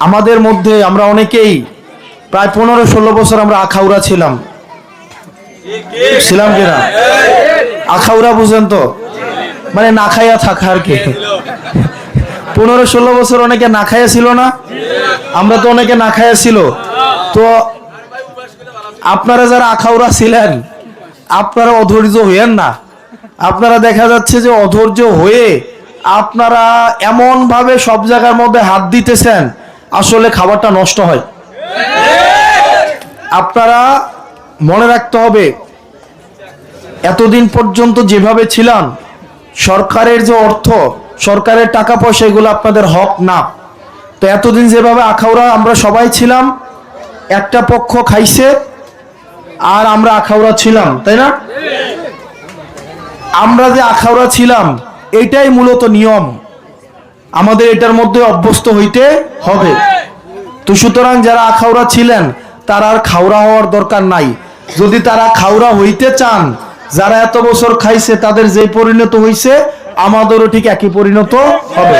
আমাদের মধ্যে আমরা অনেকেই প্রায় পনেরো ষোলো বছর আমরা আখাউড়া ছিলাম। ছিলাম কিনা? আখাউড়া বুঝেন তো? মানে না খাইয়া থাকা আর কি। পনেরো ষোলো বছর অনেকে না খাইয়া ছিল না? আমরা তো অনেকে না খাইয়া ছিল। তো আপনারা যারা আখাউড়া ছিলেন, আপনারা অধৈর্য হইয়েন না। আপনারা দেখা যাচ্ছে যে অধৈর্য হয়ে আপনারা এমন ভাবে সব জায়গার মধ্যে হাত দিতেছেন আসলে খাবারটা নষ্ট হয়। আপনারা মনে রাখতে হবে, এতদিন পর্যন্ত যেভাবে ছিলাম, সরকারের যে অর্থ, সরকারের টাকা পয়সা, এগুলো আপনাদের হক না। তো এতদিন যেভাবে আখাউড়া আমরা সবাই ছিলাম, একটা পক্ষ খাইছে, আর আমরা আখাউড়া ছিলাম, তাই না? আমরা যে আখাউড়া ছিলাম, এটাই মূলত নিয়ম। আমাদের এটার মধ্যে অভ্যস্ত হইতে হবে। তো সুতরাং যারা আখাউড়া ছিলেন, তারা আর খাওড়া হওয়ার দরকার নাই। যদি তারা খাওড়া হইতে চান, যারা এত বছর খাইছে, তাদের যে পরিণত হইছে, আমাদেরও ঠিক একই পরিণত হবে।